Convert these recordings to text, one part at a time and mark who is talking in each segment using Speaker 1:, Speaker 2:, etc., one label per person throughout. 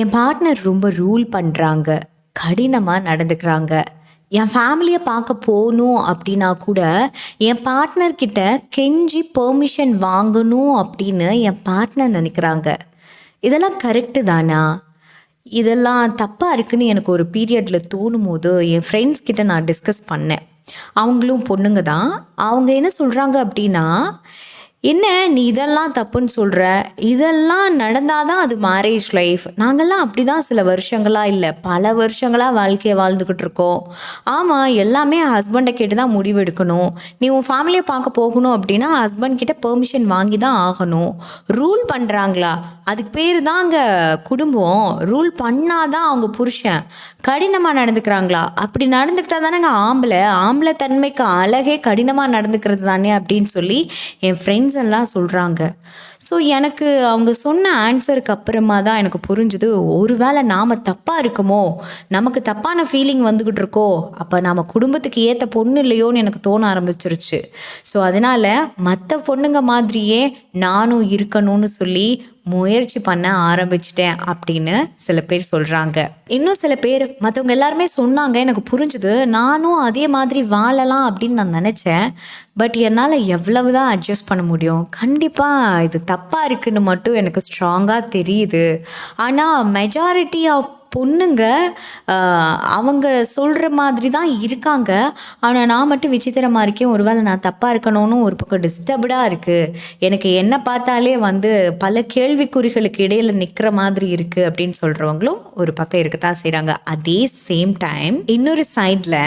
Speaker 1: என் partner ரொம்ப rule பண்ணுறாங்க கடினமாக நடந்துக்கிறாங்க. என் ஃபேமிலியை பார்க்க போகணும் அப்படின்னா கூட என் பார்ட்னர்கிட்ட கெஞ்சி பெர்மிஷன் வாங்கணும் அப்படின்னு என் பார்ட்னர் நினைக்கிறாங்க. இதெல்லாம் கரெக்டு தானா? இதெல்லாம் தப்பாக இருக்குன்னு எனக்கு ஒரு பீரியடில் தோணும் போது என் ஃப்ரெண்ட்ஸ் கிட்ட நான் டிஸ்கஸ் பண்ணேன். அவங்களும் பொண்ணுங்க தான். அவங்க என்ன சொல்கிறாங்க அப்படின்னா என்ன நீ இதெல்லாம் தப்புன்னு சொல்கிற இதெல்லாம் நடந்தால் தான் அது மேரேஜ் லைஃப் நாங்கள்லாம் அப்படி தான் சில வருஷங்களாக இல்லை பல வருஷங்களாக வாழ்க்கையை வாழ்ந்துக்கிட்டு இருக்கோம். ஆமாம் எல்லாமே ஹஸ்பண்டை கேட்டு தான் முடிவு எடுக்கணும் நீ உன் ஃபேமிலியை பார்க்க போகணும் அப்படின்னா ஹஸ்பண்ட் கிட்ட பெர்மிஷன் வாங்கி தான் ஆகணும். ரூல் பண்ணுறாங்களா அதுக்கு பேர் தாங்க குடும்பம். ரூல் பண்ணாதான் அவங்க புருஷன். கடினமாக நடந்துக்கிறாங்களா? அப்படி நடந்துக்கிட்டா தானேங்க ஆம்பளை. ஆம்பளை தன்மைக்கு அழகே கடினமாக நடந்துக்கிறது தானே அப்படின்னு சொல்லி என் ஃப்ரெண்ட் எல்லாம் சொல்கிறாங்க ஸோ எனக்கு அவங்க சொன்ன ஆன்சருக்கு அப்புறமா தான் எனக்கு புரிஞ்சுது ஒருவேளை நாம் தப்பாக இருக்குமோ? நமக்கு தப்பான ஃபீலிங் வந்துக்கிட்டு இருக்கோ? அப்போ நம்ம குடும்பத்துக்கு ஏற்ற பொண்ணு இல்லையோன்னு எனக்கு தோண ஆரம்பிச்சிருச்சு. ஸோ அதனால் மற்ற பொண்ணுங்க மாதிரியே நானும் இருக்கணும்னு சொல்லி முயற்சி பண்ண ஆரம்பிச்சிட்டேன் அப்படின்னு சில பேர் சொல்கிறாங்க இன்னும் சில பேர் மற்றவங்க எல்லாருமே சொன்னாங்க எனக்கு புரிஞ்சுது நானும் அதே மாதிரி வாழலாம் அப்படின்னு நான் நினச்சேன். பட் என்னால் எவ்வளவு தான் அட்ஜஸ்ட் பண்ண முடியும்? கண்டிப்பாக இது தப்பாக இருக்குன்னு மட்டும் எனக்கு ஸ்ட்ராங்காக தெரியுது. ஆனால் மெஜாரிட்டி ஆஃப் பொண்ணுங்க அவங்க சொல்கிற மாதிரி தான் இருக்காங்க. ஆனால் நான் மட்டும் விசித்திரமாக இருக்கேன். ஒருவேளை நான் தப்பாக இருக்கணும்னு ஒரு பக்கம் டிஸ்டர்ப்டாக இருக்குது எனக்கு என்ன பார்த்தாலே வந்து பல கேள்விக்குறிகளுக்கு இடையில் நிற்கிற மாதிரி இருக்குது அப்படின்னு சொல்கிறவங்களும் ஒரு பக்கம் இருக்கத்தான் செய்கிறாங்க அதே சேம் டைம் இன்னொரு சைடில்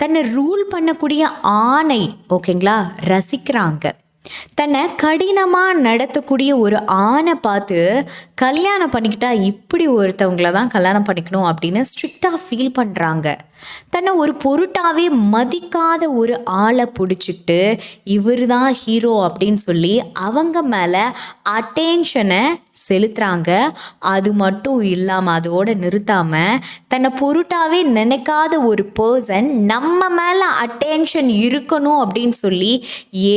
Speaker 1: தன்னை ரூல் பண்ணக்கூடிய ஆணை ஓகேங்களா ரசிக்கிறாங்க. தன்னை கடினமாக நடத்தக்கூடிய ஒரு ஆணை பார்த்து கல்யாணம் பண்ணிக்கிட்டா இப்படி ஒருத்தவங்கள தான் கல்யாணம் பண்ணிக்கணும் அப்படின்னு ஸ்ட்ரிக்டாக ஃபீல் பண்ணுறாங்க தன்னை ஒரு பொருட்டாவே மதிக்காத ஒரு ஆளை பிடிச்சிட்டு இவர் தான் ஹீரோ அப்படின்னு சொல்லி அவங்க மேலே அட்டென்ஷனை செலுத்துகிறாங்க அது மட்டும் இல்லாமல் அதோட நிறுத்தாமல் தன்னை பொருட்டாவே நினைக்காத ஒரு பர்சன் நம்ம மேலே அட்டென்ஷன் இருக்கணும் அப்படின்னு சொல்லி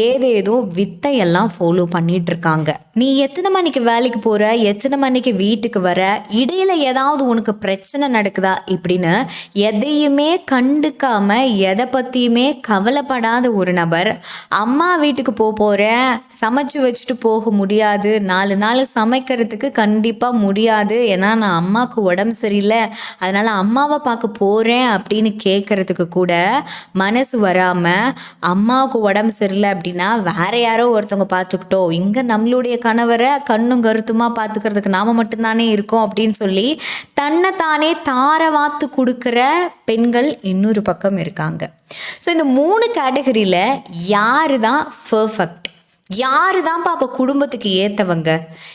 Speaker 1: ஏதேதோ வித்தையெல்லாம் ஃபாலோ பண்ணிட்டு இருக்காங்க நீ எத்தனை மணிக்கு வேலைக்கு போகிற எத்தனை மணிக்கு வீட்டுக்கு வர? இடையில ஏதாவது உனக்கு பிரச்சனை நடக்குதா? இப்படின்னு எதையுமே கண்டுக்காம எதை பற்றியுமே கவலைப்படாத ஒரு நபர். அம்மா வீட்டுக்கு போக போகிறேன் சமைச்சு வச்சுட்டு போக முடியாது. நாலு நாள் சமைக்கிறதுக்கு கண்டிப்பாக முடியாது. ஏன்னா நான் அம்மாவுக்கு உடம்பு சரியில்லை. அதனால் அம்மாவை பார்க்க போகிறேன் அப்படின்னு கேட்குறதுக்கு கூட மனசு வராமல் அம்மாவுக்கு உடம்பு சரியில்லை அப்படின்னா வேற யாரோ ஒருத்தவங்க பார்த்துக்கிட்டோம் இங்கே நம்மளுடைய கணவரை கண்ணும் கருத்துமாக பார்த்துக்கிறதுக்கு நாம் மட்டும்தானே இருக்கோம் அப்படின்னு சொல்லி தன்னை தானே தாரவாத்து கொடுக்குற பெண்கள் இன்னொரு பக்கம் இருக்காங்க. ஸோ இந்த மூணு கேட்டகரியில் யார் தான் பர்ஃபெக்ட் யாரு தான்ப்பா அப்போ குடும்பத்துக்கு ஏற்றவங்க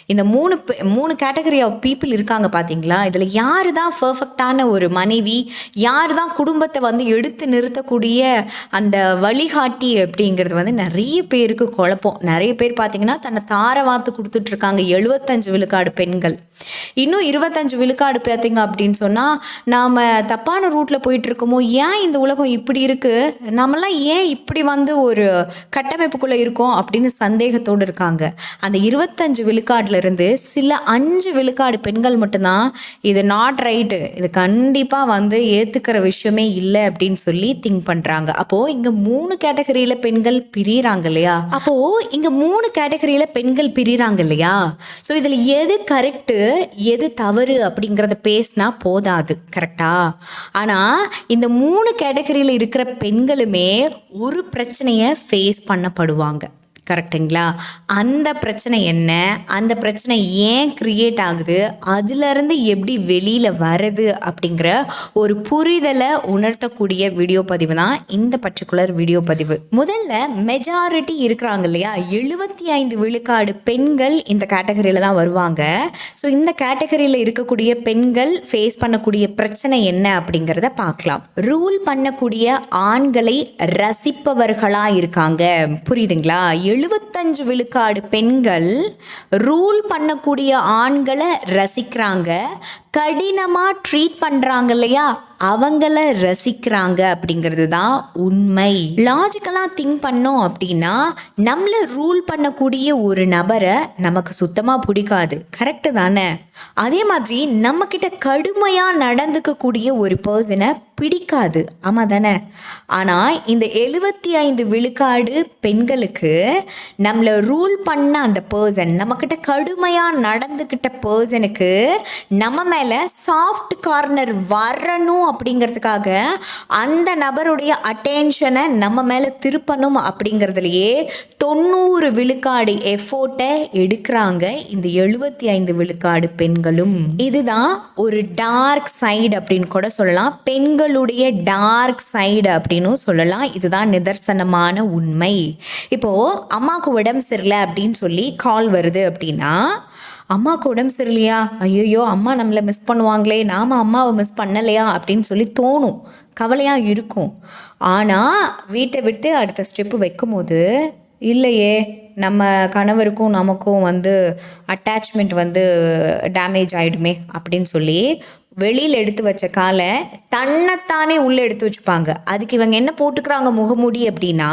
Speaker 1: இந்த மூணு மூணு கேட்டகரி ஆஃப் பீப்புள் இருக்காங்க பார்த்தீங்களா இதில் யார் தான் பர்ஃபெக்டான ஒரு மனைவி யார் தான் குடும்பத்தை வந்து எடுத்து நிறுத்தக்கூடிய அந்த வழிகாட்டி அப்படிங்கிறது வந்து நிறைய பேருக்கு குழப்பம். நிறைய பேர் பார்த்தீங்கன்னா தன்னை தார வாத்து கொடுத்துட்ருக்காங்க. எழுபத்தஞ்சு விழுக்காடு பெண்கள். இன்னும் இருபத்தஞ்சு விழுக்காடு பார்த்தீங்க அப்படின்னு சொன்னால் நாம் தப்பான ரூட்டில் போயிட்டுருக்கோமோ ஏன் இந்த உலகம் இப்படி இருக்குது நம்மளாம் ஏன் இப்படி வந்து ஒரு கட்டமைப்புக்குள்ளே இருக்கோம் அப்படின்னு சந்தேகத்தோடு இருக்காங்க. அந்த இருபத்தஞ்சு விழுக்காடுல இருந்து சில அஞ்சு விழுக்காடு பெண்கள் மட்டும்தான் இது நாட் ரைட்டு இது கண்டிப்பாக வந்து ஏற்றுக்கிற விஷயமே இல்லை அப்படின்னு சொல்லி திங்க் பண்ணுறாங்க அப்போது இங்கே மூணு கேட்டகரியில் பெண்கள் பிரிகிறாங்க இல்லையா? அப்போது இங்கே மூணு கேட்டகரியில் பெண்கள் பிரிகிறாங்க இல்லையா? ஸோ இதில் எது கரெக்டு எது தவறு அப்படிங்கிறத பேசினா போதாது கரெக்டா ஆனால் இந்த மூணு கேட்டகரியில் இருக்கிற பெண்களுமே ஒரு பிரச்சனையை ஃபேஸ் பண்ணப்படுவாங்க. கரெக்டுங்களா? அந்த பிரச்சனை என்ன? அந்த பிரச்சனை ஏன் க்ரியேட் ஆகுது? அதுலேருந்து எப்படி வெளியில் வருது அப்படிங்கிற ஒரு புரிதலை உணர்த்தக்கூடிய வீடியோ பதிவு தான் இந்த பர்டிகுலர் வீடியோ பதிவு. முதல்ல மெஜாரிட்டி இருக்கிறாங்க இல்லையா? எழுபத்தி ஐந்து விழுக்காடு பெண்கள் இந்த கேட்டகரியில் தான் வருவாங்க. ஸோ இந்த கேட்டகரியில் இருக்கக்கூடிய பெண்கள் ஃபேஸ் பண்ணக்கூடிய பிரச்சனை என்ன அப்படிங்கிறத பார்க்கலாம். ரூல் பண்ணக்கூடிய ஆண்களை ரசிப்பவர்களாக இருக்காங்க. புரியுதுங்களா? எழுபத்தஞ்சு விழுக்காடு பெண்கள் ரூல் பண்ணக்கூடிய ஆண்களை ரசிக்கிறாங்க கடினமாக ட்ரீட் பண்ணுறாங்க இல்லையா? அவங்கள ரசிக்கிறாங்க அப்படிங்கிறது தான் உண்மை. லாஜிக்கலாக திங்க் பண்ணோம் அப்படின்னா நம்மளை ரூல் பண்ணக்கூடிய ஒரு நபரை நமக்கு சுத்தமாக பிடிக்காது. கரெக்டு தானே? அதே மாதிரி நம்மக்கிட்ட கடுமையாக நடந்துக்கக்கூடிய ஒரு பர்சனை பிடிக்காது. ஆமாம் தானே? ஆனால் இந்த எழுபத்தி ஐந்து விழுக்காடு பெண்களுக்கு நம்மளை ரூல் பண்ண அந்த பர்சன் நம்மக்கிட்ட கடுமையாக நடந்துக்கிட்ட பர்சனுக்கு நம்ம மேலே சாஃப்ட் கார்னர் வரணும் அப்படிங்கிறதுக்காக அந்த நபருடைய அட்டென்ஷனை நம்ம மேலே திருப்பணும் அப்படிங்கிறதுலையே தொண்ணூறு விழுக்காடு எஃபோர்ட்டை எடுக்கிறாங்க இந்த எழுபத்தி ஐந்து விழுக்காடு பெண்களும். இதுதான் ஒரு டார்க் சைடு அப்படின்னு கூட சொல்லலாம். பெண்களுடைய டார்க் சைடு அப்படின்னும் சொல்லலாம். இதுதான் நிதர்சனமான உண்மை. இப்போது அம்மாவுக்கு உடம்பு சரியில்லை அப்படின்னு சொல்லி கால் வருது அப்படின்னா அம்மாவுக்கு உடம்பு சரியில்லையா? ஐயோ அம்மா நம்மளை மிஸ் பண்ணுவாங்களே நாம் அம்மாவை மிஸ் பண்ணலையா? அப்படின்னு சொல்லி தோணும். கவலையாக இருக்கும். ஆனால் வீட்டை விட்டு அடுத்த ஸ்டெப்பு வைக்கும்போது இல்லையே நம்ம கணவருக்கும் நமக்கும் வந்து அட்டாச்மெண்ட் வந்து டேமேஜ் ஆகிடுமே அப்படின்னு சொல்லி வெளியில் எடுத்து வச்ச காலை தன்னைத்தானே உள்ளே எடுத்து வச்சுப்பாங்க. அதுக்கு இவங்க என்ன போட்டுக்கிறாங்க முகமூடி அப்படின்னா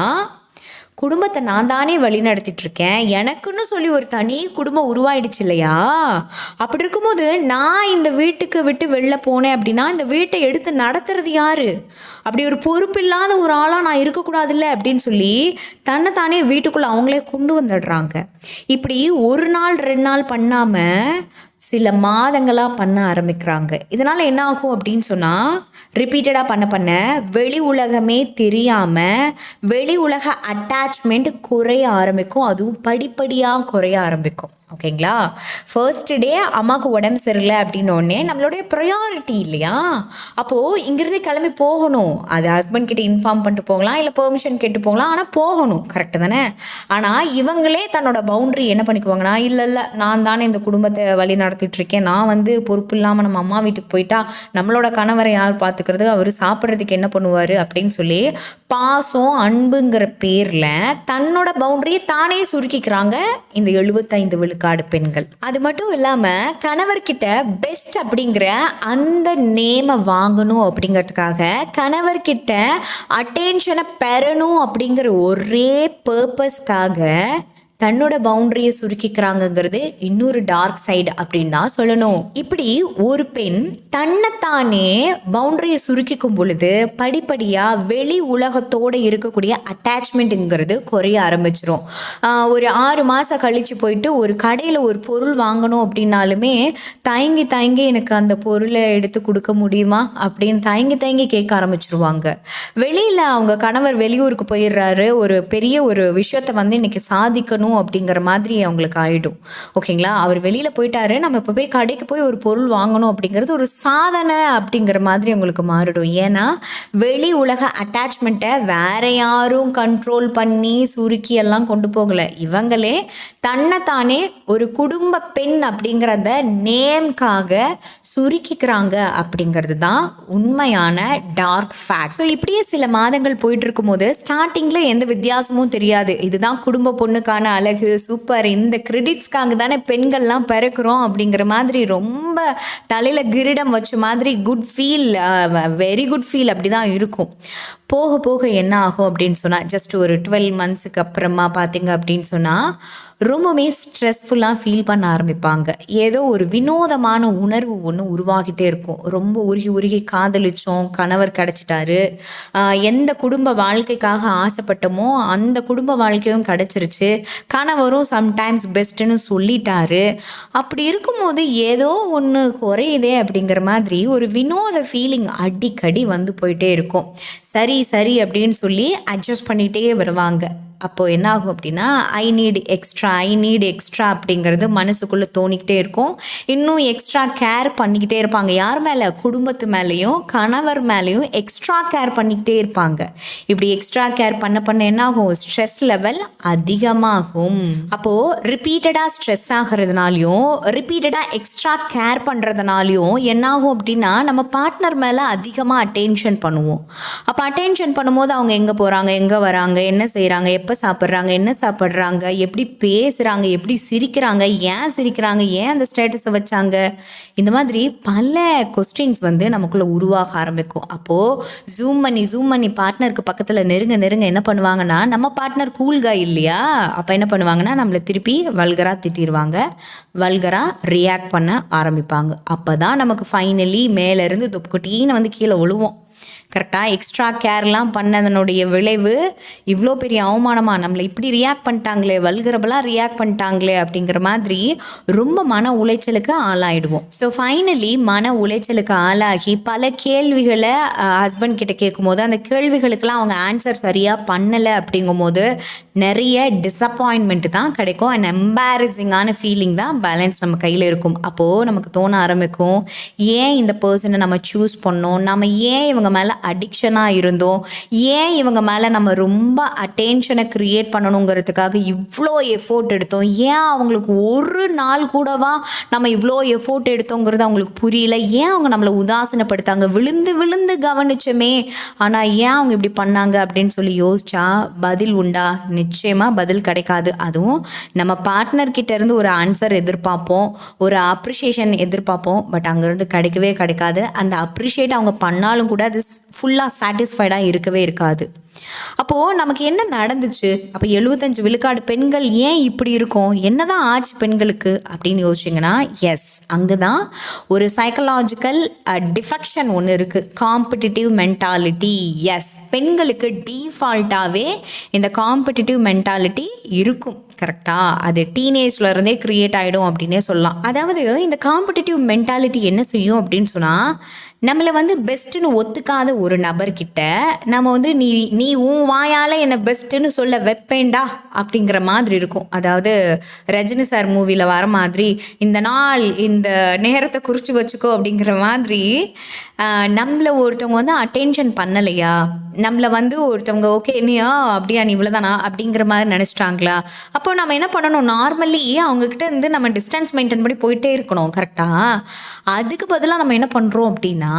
Speaker 1: குடும்பத்தை நான் தானே வழி நடத்திட்டு இருக்கேன் எனக்குன்னு சொல்லி ஒரு தனி குடும்பம் உருவாயிடுச்சு இல்லையா? அப்படி இருக்கும்போது நான் இந்த வீட்டுக்கு விட்டு வெளில போனேன் அப்படின்னா இந்த வீட்டை எடுத்து நடத்துறது யாரு? அப்படி ஒரு பொறுப்பு இல்லாத ஒரு ஆளாக நான் இருக்கக்கூடாதுல்ல அப்படின்னு சொல்லி தன்னை தானே வீட்டுக்குள்ளே அவங்களே கொண்டு வந்துடுறாங்க. இப்படி ஒரு நாள் ரெண்டு நாள் பண்ணாமல் சில மாதங்களாக பண்ண ஆரம்பிக்கிறாங்க. இதனால் என்ன ஆகும் அப்படின்னு சொன்னால் ரிப்பீட்டடாக பண்ண பண்ண வெளி உலகமே தெரியாமல் வெளி உலக அட்டாச்மெண்ட் குறைய ஆரம்பிக்கும். அதுவும் படிப்படியாக குறைய ஆரம்பிக்கும். ஓகேங்களா? ஃபர்ஸ்ட் டே அம்மாவுக்கு உடம்பு சரியில்லை அப்படின்னோடனே நம்மளுடைய ப்ரையாரிட்டி இல்லையா? அப்போது இங்கிருந்து கிளம்பி போகணும். அது ஹஸ்பண்ட் கிட்ட இன்ஃபார்ம் பண்ணிட்டு போகலாம் இல்லை பெர்மிஷன் கேட்டு போகலாம் ஆனால் போகணும். கரெக்டு தானே? ஆனால் இவங்களே தன்னோட பவுண்ட்ரி என்ன பண்ணிக்குவாங்கன்னா இல்லை இல்லை நான் தானே இந்த குடும்பத்தை வழி நடத்திட்டுருக்கேன் நான் வந்து பொறுப்பு இல்லாமல் நம்ம அம்மா வீட்டுக்கு போயிட்டா நம்மளோட கணவரை யார் பார்த்துக்கிறது அவர் சாப்பிட்றதுக்கு என்ன பண்ணுவார்? அப்படின்னு சொல்லி பாசம் அன்புங்கிற பேரில் தன்னோட பவுண்டரியை தானே சுருக்கிக்கிறாங்க இந்த எழுபத்தைந்து விழுக்காடு பெண்கள். அது மட்டும் இல்லாமல் கணவர்கிட்ட பெஸ்ட் அப்படிங்கிற அந்த நேமை வாங்கணும் அப்படிங்கிறதுக்காக கணவர்கிட்ட அட்டென்ஷனை பெறணும் அப்படிங்கிற ஒரே பர்பஸ்க்காக தன்னோட பவுண்டரியை சுருக்கிக்கிறாங்கங்கிறது இன்னொரு டார்க் சைடு அப்படின்னு தான் சொல்லணும். இப்படி ஒரு பெண் தன்னைத்தானே பவுண்டரியை சுருக்கிக்கும் பொழுது படிப்படியாக வெளி உலகத்தோடு இருக்கக்கூடிய அட்டாச்மெண்ட்டுங்கிறது குறைய ஆரம்பிச்சிரும். ஒரு ஆறு மாதம் கழித்து போயிட்டு ஒரு கடையில் ஒரு பொருள் வாங்கணும் அப்படின்னாலுமே தயங்கி தயங்கி எனக்கு அந்த பொருளை எடுத்து கொடுக்க முடியுமா அப்படின்னு தயங்கி தயங்கி கேட்க ஆரம்பிச்சிருவாங்க. வெளியில் அவங்க கணவர் வெளியூருக்கு போயிடுறாரு. ஒரு பெரிய ஒரு விஷயத்தை வந்து இன்னைக்கு சாதிக்கணும் அப்படிங்கிற மாதிரி அவங்களுக்கு ஆகிடும் ஓகேங்களா? அவர் வெளியில் போயிட்டாரு. நம்ம இப்போ போய் கடைக்கு போய் ஒரு பொருள் வாங்கணும் அப்படிங்கிறது ஒரு சாதனை அப்படிங்கிற மாதிரி அவங்களுக்கு மாறிடும். ஏன்னா வெளி உலக அட்டாச்மெண்ட்டை வேற யாரும் கண்ட்ரோல் பண்ணி சுருக்கி எல்லாம் கொண்டு போகலை. இவங்களே தன்னைத்தானே ஒரு குடும்ப பெண் அப்படிங்கிறத நேம்காக சுருக்கிக்கிறாங்க அப்படிங்கிறது தான் உண்மையான டார்க் ஃபேக்ட் ஸோ இப்படியே சில மாதங்கள் போயிட்டு இருக்கும்போது ஸ்டார்டிங்கில் எந்த வித்தியாசமும் தெரியாது. இதுதான் குடும்ப பொண்ணுக்கான அழகு சூப்பர் இந்த கிரெடிட்ஸ்க்காக தானே பெண்கள்லாம் பிறக்கிறோம் அப்படிங்கிற மாதிரி ரொம்ப தலையில் கிரீடம் வச்ச மாதிரி good feel very good feel அப்படி தான் இருக்கும். போக போக என்ன ஆகும் அப்படின்னு சொன்னால் ஜஸ்ட் ஒரு டுவெல் மந்த்ஸுக்கு அப்புறமா பார்த்தீங்க அப்படின்னு சொன்னால் ரொம்பவுமே ஸ்ட்ரெஸ்ஃபுல்லாக ஃபீல் பண்ண ஆரம்பிப்பாங்க. ஏதோ ஒரு வினோதமான உணர்வு ஒன்று உருவாகிட்டே இருக்கும். ரொம்ப உருகி உருகி காதலிச்சோம் கணவர் கிடச்சிட்டாரு எந்த குடும்ப வாழ்க்கைக்காக ஆசைப்பட்டோமோ அந்த குடும்ப வாழ்க்கையும் கிடச்சிருச்சு கணவரும் சம்டைம்ஸ் பெஸ்ட்டுன்னு சொல்லிட்டாரு. அப்படி இருக்கும்போது ஏதோ ஒன்று குறையுதே அப்படிங்கிற மாதிரி ஒரு வினோத ஃபீலிங் அடிக்கடி வந்து போயிட்டே இருக்கும். சரி சரி அப்படின்னு சொல்லி அட்ஜஸ்ட் பண்ணிகிட்டே வருவாங்க. அப்போது என்ன ஆகும் அப்படின்னா I need extra I need extra அப்படிங்கிறது மனசுக்குள்ளே தோணிக்கிட்டே இருக்கும். இன்னும் எக்ஸ்ட்ரா கேர் பண்ணிக்கிட்டே இருப்பாங்க. யார் மேலே? குடும்பத்து மேலேயும் கணவர் மேலேயும் எக்ஸ்ட்ரா கேர் பண்ணிக்கிட்டே இருப்பாங்க. இப்படி எக்ஸ்ட்ரா கேர் பண்ண பண்ண என்ன ஆகும் ஸ்ட்ரெஸ் லெவல் அதிகமாகும் அப்போது ரிப்பீட்டடாக ஸ்ட்ரெஸ் ஆகிறதுனாலையும் ரிப்பீட்டடாக எக்ஸ்ட்ரா கேர் பண்ணுறதுனாலையும் என்ன ஆகும் அப்படின்னா நம்ம பார்ட்னர் மேலே அதிகமாக அட்டென்ஷன் பண்ணுவோம். அப்போ அட்டென்ஷன் பண்ணும்போது அவங்க எங்கே போகிறாங்க எங்கே வராங்க? என்ன செய்கிறாங்க எப்போ எப்போ சாப்பிட்றாங்க என்ன சாப்பிட்றாங்க எப்படி பேசுகிறாங்க எப்படி சிரிக்கிறாங்க ஏன் சிரிக்கிறாங்க ஏன் அந்த ஸ்டேட்டஸை வச்சாங்க? இந்த மாதிரி பல கொஸ்டின்ஸ் வந்து நமக்குள்ளே உருவாக ஆரம்பிக்கும். அப்போது ஜூம் பண்ணி ஜூம் பண்ணி பார்ட்னருக்கு பக்கத்தில் நெருங்க நெருங்க என்ன பண்ணுவாங்கன்னா நம்ம பார்ட்னர் கூல்கா இல்லையா? அப்போ என்ன பண்ணுவாங்கன்னா நம்மளை திருப்பி வல்கராக திட்டிடுவாங்க வல்கராக ரியாக்ட் பண்ண ஆரம்பிப்பாங்க. அப்போ தான் நமக்கு ஃபைனலி மேலேருந்து தொப்புக்குட்டின்னு வந்து கீழே விழுவோம் கரெக்டாக எக்ஸ்ட்ரா கேர்லாம் பண்ணதனுடைய விளைவு இவ்வளோ பெரிய அவமானமாக நம்மளை இப்படி ரியாக்ட் பண்ணிட்டாங்களே வல்கரபலாக ரியாக்ட் பண்ணிட்டாங்களே அப்படிங்கிற மாதிரி ரொம்ப மன உளைச்சலுக்கு ஆளாயிடுவோம். ஸோ ஃபைனலி மன உளைச்சலுக்கு ஆளாகி பல கேள்விகளை ஹஸ்பண்ட் கிட்ட கேட்கும்போது அந்த கேள்விகளுக்கெல்லாம் அவங்க ஆன்சர் சரியாக பண்ணலை அப்படிங்கும்போது நிறைய டிசப்பாயின்மெண்ட் தான் கிடைக்கும். அண்ட் எம்பாரசிங்கான ஃபீலிங் தான் பேலன்ஸ் நம்ம கையில் இருக்கும். அப்போது நமக்கு தோண ஆரம்பிக்கும். ஏன் இந்த பர்சனை நம்ம சூஸ் பண்ணோம்? நம்ம ஏன் இவங்க மேலே அடிக்ஷனாக இருந்தோம். ஏன் இவங்க மேலே நம்ம ரொம்ப அட்டென்ஷனை க்ரியேட் பண்ணணுங்கிறதுக்காக இவ்வளோ எஃபோர்ட் எடுத்தோம்? ஏன் அவங்களுக்கு ஒரு நாள் கூடவா நம்ம இவ்வளோ எஃபோர்ட் எடுத்தோங்கிறது அவங்களுக்கு புரியல? ஏன் அவங்க நம்மளை உதாசனப்படுத்தாங்க? விழுந்து விழுந்து கவனிச்சோமே. ஆனால் ஏன் அவங்க இப்படி பண்ணாங்க அப்படின்னு சொல்லி யோசிச்சா பதில் உண்டா? நிச்சயமாக பதில் கிடைக்காது. அதுவும் நம்ம பார்ட்னர் இருந்து ஒரு ஆன்சர் எதிர்பார்ப்போம். ஒரு அப்ரிஷியேஷன் எதிர்பார்ப்போம். பட் அங்கேருந்து கிடைக்கவே கிடைக்காது. அந்த அப்ரிஷியேட் அவங்க பண்ணாலும் கூட அது ஃபுல்லாக சாட்டிஸ்ஃபைடாக இருக்கவே இருக்காது. அப்போது நமக்கு என்ன நடந்துச்சு? அப்போ எழுபத்தஞ்சு விழுக்காடு பெண்கள் ஏன் இப்படி இருக்கும்? என்ன தான் ஆச்சு பெண்களுக்கு? அப்படின்னு யோசிச்சிங்கன்னா எஸ் அங்கே தான் ஒரு சைக்கலாஜிக்கல் டிஃபெக்ஷன் ஒன்று இருக்குது காம்படிட்டிவ் மென்டாலிட்டி எஸ் பெண்களுக்கு டீஃபால்ட்டாகவே இந்த காம்படிட்டிவ் மென்டாலிட்டி இருக்கும். கரெக்டாக அது டீனேஜில் இருந்தே க்ரியேட் ஆகிடும் அப்படின்னே சொல்லலாம். அதாவது இந்த காம்படிட்டிவ் மென்டாலிட்டி என்ன செய்யும் அப்படின்னு சொன்னால் நம்மளை வந்து பெஸ்ட்டுன்னு ஒத்துக்காத ஒரு நபர்கிட்ட நம்ம வந்து நீ நீ உன் வாயால் என்னை பெஸ்ட்டுன்னு சொல்ல வைப்பேண்டா அப்படிங்கிற மாதிரி இருக்கும். அதாவது ரஜினி சார் மூவியில் வர மாதிரி இந்த நாள் இந்த நேரத்தை குறித்து வச்சுக்கோ அப்படிங்கிற மாதிரி நம்மளை ஒருத்தவங்க வந்து அட்டென்ஷன் பண்ணலையா? நம்மளை வந்து ஒருத்தவங்க ஓகே நீயா? அப்படியா? நீ இவ்வளோதானா அப்படிங்கிற மாதிரி நினச்சிட்டாங்களா? அப்போ நம்ம என்ன பண்ணணும்? நார்மலி அவங்கக்கிட்ட இருந்து நம்ம டிஸ்டன்ஸ் மெயின்டைன் பண்ணி போயிட்டே இருக்கணும் கரெக்டாக அதுக்கு பதிலாக நம்ம என்ன பண்ணுறோம் அப்படின்னா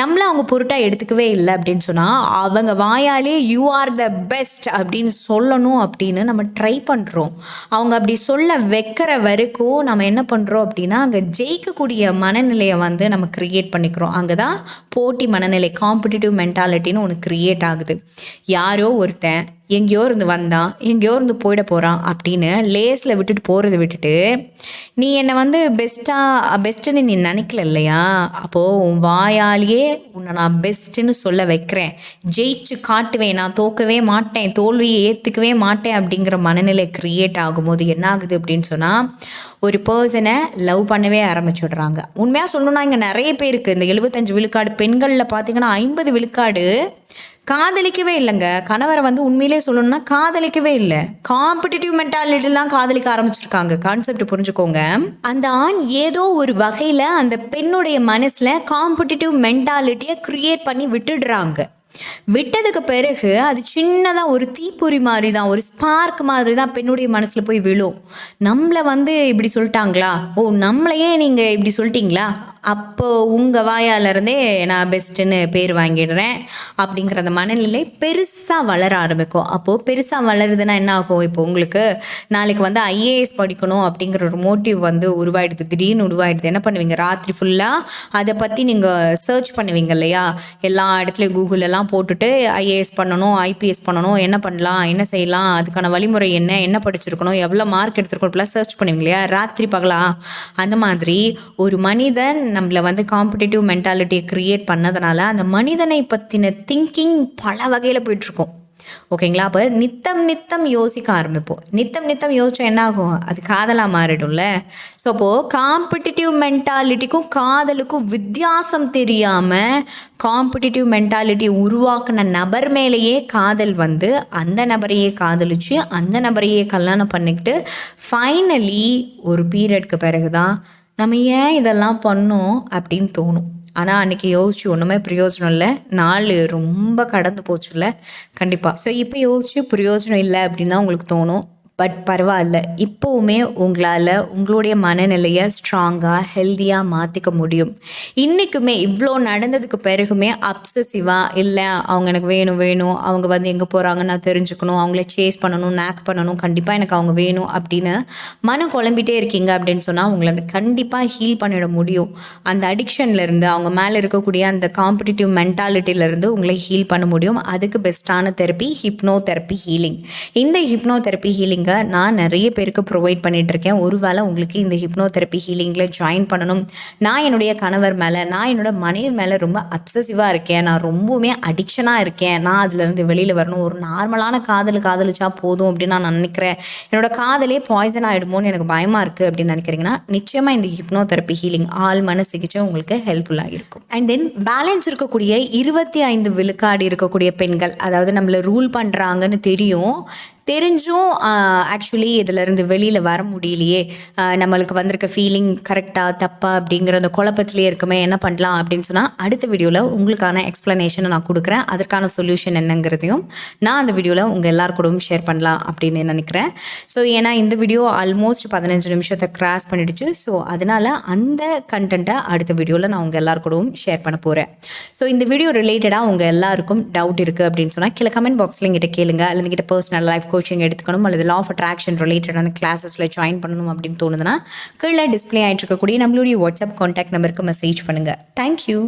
Speaker 1: நம்மளை அவங்க பொருட்டாக எடுத்துக்கவே இல்லை அப்படின்னு சொன்னால் அவங்க வாயாலே யூ ஆர் த பெஸ்ட் அப்படின்னு சொல்லணும் அப்படின்னு நம்ம ட்ரை பண்ணுறோம் அவங்க அப்படி சொல்ல வைக்கிற வரைக்கும் நம்ம என்ன பண்ணுறோம் அப்படின்னா அங்கே ஜெயிக்கக்கூடிய மனநிலையை வந்து நம்ம க்ரியேட் பண்ணிக்கிறோம். அங்கே தான் போட்டி மனநிலை காம்படிட்டிவ் மென்டாலிட்டின்னு ஒன்று க்ரியேட் ஆகுது. யாரோ ஒருத்தன் எங்கேயோ இருந்து வந்தான் எங்கேயோ இருந்து போயிட போகிறான் அப்படின்னு லேஸில் விட்டுட்டு போகிறத விட்டுட்டு நீ என்னை வந்து பெஸ்ட்டாக பெஸ்ட்டுன்னு நீ நினைக்கல இல்லையா? அப்போது உன் வாயாலேயே உன்னை நான் பெஸ்ட்டுன்னு சொல்ல வைக்கிறேன். ஜெயிச்சு காட்டுவேன். நான் தோக்கவே மாட்டேன். தோல்வியை ஏற்றுக்கவே மாட்டேன். அப்படிங்கிற மனநிலை க்ரியேட் ஆகும்போது என்ன ஆகுது அப்படின்னு சொன்னால் ஒரு பர்சனை லவ் பண்ணவே ஆரம்பிச்சுடுறாங்க. உண்மையாக சொல்லணும்னா இங்கே நிறைய பேருக்கு இந்த எழுபத்தஞ்சு விழுக்காடு பெண்களில் பார்த்தீங்கன்னா ஐம்பது விழுக்காடு காதலிக்கவே இல்லைங்க. கணவரை வந்து உண்மையிலே சொல்லணும்னா காதலிக்கவே இல்லை. காம்படிட்டிவ் மென்டாலிட்டியில் தான் காதலிக்க ஆரம்பிச்சிருக்காங்க. கான்செப்ட் புரிஞ்சுக்கோங்க. அந்த ஆண் ஏதோ ஒரு வகையில் அந்த பெண்ணுடைய மனசில் காம்படிட்டிவ் மென்டாலிட்டியை க்ரியேட் பண்ணி விட்டுடுறாங்க. விட்டதுக்கு பிறகு அது சின்னதாக ஒரு தீப்பொறி மாதிரி தான் ஒரு ஸ்பார்க் மாதிரி தான் பெண்ணுடைய மனசில் போய் விழும். நம்மளை வந்து இப்படி சொல்லிட்டாங்களா? ஓ நம்மளையே நீங்கள் இப்படி சொல்லிட்டீங்களா? அப்போ உங்கள் வாயாலேருந்தே நான் பெஸ்ட்டுன்னு பேர் வாங்கிடுறேன் அப்படிங்கிற அந்த மனநிலை பெருசாக வளர ஆரம்பிக்கும். அப்போது பெருசாக வளருதுன்னா என்ன ஆகும் இப்போ உங்களுக்கு நாளைக்கு வந்து ஐஏஎஸ் படிக்கணும் அப்படிங்கிற ஒரு மோட்டிவ் வந்து உருவாயிடுது. திடீர்னு உருவாயிடுது. என்ன பண்ணுவீங்க? ராத்திரி ஃபுல்லாக அதை பற்றி நீங்கள் சர்ச் பண்ணுவீங்க இல்லையா? எல்லா இடத்துலையும் கூகுளெல்லாம் போட்டுட்டு ஐஏஎஸ் பண்ணணும் ஐபிஎஸ் பண்ணணும் என்ன பண்ணலாம் என்ன செய்யலாம் அதுக்கான வழிமுறை என்ன என்ன படிச்சிருக்கணும் எவ்வளோ மார்க் எடுத்துருக்கணும் இப்படிலாம் சர்ச் பண்ணுவீங்க இல்லையா ராத்திரி பகலா அந்த மாதிரி ஒரு மனிதன் நம்மளை வந்து காம்படிட்டிவ் மென்டாலிட்டியை க்ரியேட் பண்ணதுனால அந்த மனிதனை பற்றின திங்கிங் பல வகையில் போயிட்டுருக்கும். ஓகேங்களா? அப்போ நித்தம் நித்தம் யோசிக்க ஆரம்பிப்போம். நித்தம் நித்தம் யோசிச்சா என்ன ஆகும் அது காதலாக மாறிடும்ல. ஸோ அப்போது காம்படிட்டிவ் மென்டாலிட்டிக்கும் காதலுக்கும் வித்தியாசம் தெரியாமல் காம்படிட்டிவ் மென்டாலிட்டி உருவாக்கின நபர் மேலேயே காதல் வந்து அந்த நபரையே காதலிச்சு அந்த நபரையே கல்யாணம் பண்ணிக்கிட்டு ஃபைனலி ஒரு பீரியட்க்கு பிறகு தான் நம்ம ஏன் இதெல்லாம் பண்ணோம் அப்படின்னு தோணும். ஆனால் அன்றைக்கி யோசிச்சு ஒன்றுமே பிரயோஜனம் இல்லை. நாள் ரொம்ப கடந்து போச்சுல்ல. கண்டிப்பாக ஸோ இப்போ யோசிச்சு பிரயோஜனம் இல்லை அப்படின்னு தான் உங்களுக்கு தோணும். பட் பரவாயில்ல. இப்போவுமே உங்களால் உங்களுடைய மனநிலையை ஸ்ட்ராங்காக ஹெல்த்தியாக மாற்றிக்க முடியும். இன்றைக்குமே இவ்வளோ நடந்ததுக்கு பிறகுமே அப்சசிவாக இல்லை அவங்க எனக்கு வேணும் வேணும் அவங்க வந்து எங்கே போகிறாங்க நான் தெரிஞ்சுக்கணும் அவங்கள சேஸ் பண்ணணும் நேக் பண்ணணும் கண்டிப்பாக எனக்கு அவங்க வேணும் அப்படின்னு மனம் குழம்பிட்டே இருக்கீங்க அப்படின்னு சொன்னால் உங்களை கண்டிப்பாக ஹீல் பண்ணிட முடியும். அந்த அடிக்ஷன்லேருந்து அவங்க மேலே இருக்கக்கூடிய அந்த காம்படிட்டிவ் மென்டாலிட்டியிலேருந்து உங்களை ஹீல் பண்ண முடியும். அதுக்கு பெஸ்ட்டான தெரப்பி ஹிப்னோ தெரப்பி ஹீலிங் இந்த ஹிப்னோ தெரப்பி ஹீலிங்கை நான் நிறைய பேருக்கு ப்ரொவைட் பண்ணிட்டு இருக்கேன் ஒருவேளை உங்களுக்கு இந்த ஹிப்னோ தெரப்பி ஹீலிங்கில் ஜாயின் பண்ணணும். நான் என்னுடைய கணவர் மேலே நான் என்னோட மனைவி மேலே ரொம்ப அப்சசிவாக இருக்கேன். நான் ரொம்பவுமே அடிக்ஷனாக இருக்கேன். நான் அதுலேருந்து வெளியில் வரணும். ஒரு நார்மலான காதல் காதலிச்சா போதும் அப்படின்னு நான் நினைக்கிறேன். என்னோட காதலே பாய்சன் ஆகிடுமோன்னு எனக்கு பயமாக இருக்குது அப்படின்னு நினைக்கிறீங்கன்னா நிச்சயமாக இந்த ஹிப்னோ தெரப்பி ஹீலிங் ஆள் மன சிகிச்சை உங்களுக்கு ஹெல்ப்ஃபுல்லாக இருக்கும். அண்ட் தென் பேலன்ஸ் இருக்கக்கூடிய இருபத்தி ஐந்து விழுக்காடு இருக்கக்கூடிய பெண்கள் அதாவது நம்மளை ரூல் பண்ணுறாங்கன்னு தெரியும். தெரிஞ்சும் ஆக்சுவலி இதிலேருந்து வெளியில் வர முடியலையே. நம்மளுக்கு வந்திருக்க ஃபீலிங் கரெக்டாக தப்பா அப்படிங்கிற அந்த குழப்பத்திலே இருக்குமே என்ன பண்ணலாம் அப்படின்னு சொன்னால் அடுத்த வீடியோவில் உங்களுக்கான எக்ஸ்ப்ளனேஷனை நான் கொடுக்குறேன். அதற்கான சொல்யூஷன் என்னங்கிறதையும் நான் அந்த வீடியோவில் உங்கள் எல்லார் கூடவும் ஷேர் பண்ணலாம் அப்படின்னு நினைக்கிறேன். ஸோ ஏன்னா இந்த வீடியோ ஆல்மோஸ்ட் பதினஞ்சு நிமிஷத்தை கிராஸ் பண்ணிடுச்சு. ஸோ அதனால் அந்த கண்டென்ட்டை அடுத்த வீடியோவில் நான் உங்கள் எல்லார் கூடவும் ஷேர் பண்ண போகிறேன் ஸோ இந்த வீடியோ ரிலேட்டடாக உங்கள் எல்லாருக்கும் டவுட் இருக்குது அப்படின்னு சொன்னால் கீழே கமெண்ட் பாக்ஸில் எங்கிட்ட கேளுங்க. அல்லது எங்கிட்ட பர்சனல் லைஃப் கோச்சிங் எடுத்துக்கணும் அல்லது லா ஆஃப் அட்ராக்ஷன் ரிலேட்டடான கிளாஸஸில் ஜாயின் பண்ணணும் அப்படின்னு தோணுதுன்னா கீழே டிஸ்ப்ளே ஆகிட்டு இருக்கக்கூடிய நம்மளுடைய வாட்ஸ்அப் காண்டாக்ட் நம்பருக்கு மெசேஜ் பண்ணுங்கள் தேங்க்யூ